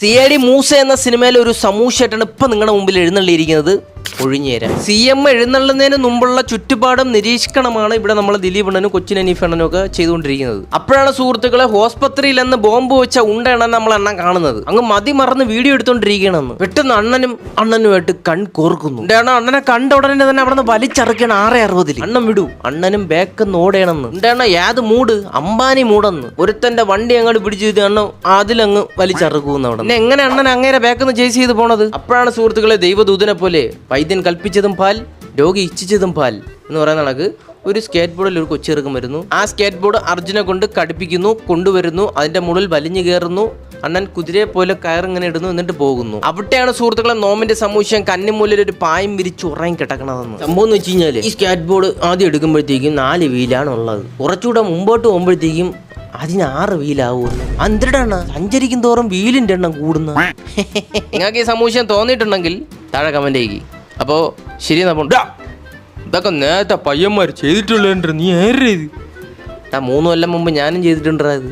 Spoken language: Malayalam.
സി ഡി മൂസ എന്ന സിനിമയിലെ ഒരു സമൂഷേട്ടാണ് ഇപ്പം നിങ്ങളുടെ മുമ്പിൽ എഴുന്നള്ളിയിരിക്കുന്നത് ഒഴിഞ്ഞേരാൻ. സി എം എഴുന്നള്ളുന്നതിന് മുമ്പുള്ള ചുറ്റുപാടും നിരീക്ഷിക്കണമാണ് ഇവിടെ നമ്മൾ ദിലീപ് അണ്ണനും കൊച്ചിൻ അനീഫ് അണ്ണനും ഒക്കെ ചെയ്തുകൊണ്ടിരിക്കുന്നത്. അപ്പോഴാണ് സുഹൃത്തുക്കളെ ഹോസ്പിറ്റലിൽ എന്ന് ബോംബ് വെച്ച ഉണ്ടയാണ് നമ്മൾ അണ്ണൻ കാണുന്നത്. അങ്ങ് മതി മറന്ന് വീഡിയോ എടുത്തോണ്ടിരിക്കണമെന്ന് പെട്ടെന്ന് അണ്ണനും അണ്ണനുമായിട്ട് കൺ കോർക്കുന്നു. ഉണ്ടാണ് അണ്ണനെ കണ്ട ഉടനെ തന്നെ അവിടെ നിന്ന് വലിച്ചറക്കണം ആറേ അറുപതിൽ അണ്ണൻ വിടൂ. അണ്ണനും ബാക്ക് ഓടേണമെന്ന് ഉണ്ടാണ് ഏത് മൂട്? അംബാനി മൂടെന്ന്. ഒരുത്തന്റെ വണ്ടി അങ്ങോട്ട് പിടിച്ചു അണ്ണൻ അതിലങ്ങ് വലിച്ചറക്കുന്നു അവിടെ എങ്ങനെ അണ്ണൻ അങ്ങേരെ ബാക്കെന്ന് ചേസ് ചെയ്ത് പോണത്? അപ്പോഴാണ് സുഹൃത്തുക്കളെ ദൈവദൂതനെ പോലെ വൈദ്യൻ കൽപ്പിച്ചതും പാൽ രോഗി ഇച്ഛിച്ചതും പാൽ എന്ന് പറയുന്ന കണക്ക് ഒരു സ്കേറ്റ് ബോർഡിൽ ഒരു കൊച്ചിറക്കം വരുന്നു ആ സ്കേറ്റ് ബോർഡ് അർജുനെ കൊണ്ട് കടുപ്പിക്കുന്നു കൊണ്ടുവരുന്നു അതിന്റെ മുകളിൽ വലിഞ്ഞു കയറുന്നു അണ്ണൻ കുതിരയെ പോലെ കയറിങ്ങനെ ഇടുന്നു എന്നിട്ട് പോകുന്നു. അവിടെയാണ് സുഹൃത്തുക്കളെ നോമിന്റെ സമൂഹം കന്നിമൂലിൽ ഒരു പായം വിരിച്ച് ഉറങ്ങി കിടക്കണതെന്ന്. സംഭവം എന്ന് വെച്ച് കഴിഞ്ഞാൽ ഈ സ്കേറ്റ് ബോർഡ് ആദ്യം എടുക്കുമ്പോഴത്തേക്കും നാല് വീലാണ് ഉള്ളത് കുറച്ചുകൂടെ മുമ്പോട്ട് പോകുമ്പോഴത്തേക്കും അതിന് ആറ് വീലാവുമെന്ന് അന്തരണ സഞ്ചരിക്കും തോറും വീലിന്റെ എണ്ണം കൂടുന്നു. നിങ്ങൾക്ക് ഈ സമൂഹം തോന്നിയിട്ടുണ്ടെങ്കിൽ താഴെ കമന്റ് ചെയ്യുക. അപ്പോ ശരി നമ്മൾ ഇതൊക്കെ നേരത്തെ പയ്യന്മാർ ചെയ്തിട്ടുള്ള നീ ഏറെ ഇത്? മൂന്ന് കൊല്ലം മുമ്പ് ഞാനും ചെയ്തിട്ടുണ്ടായത്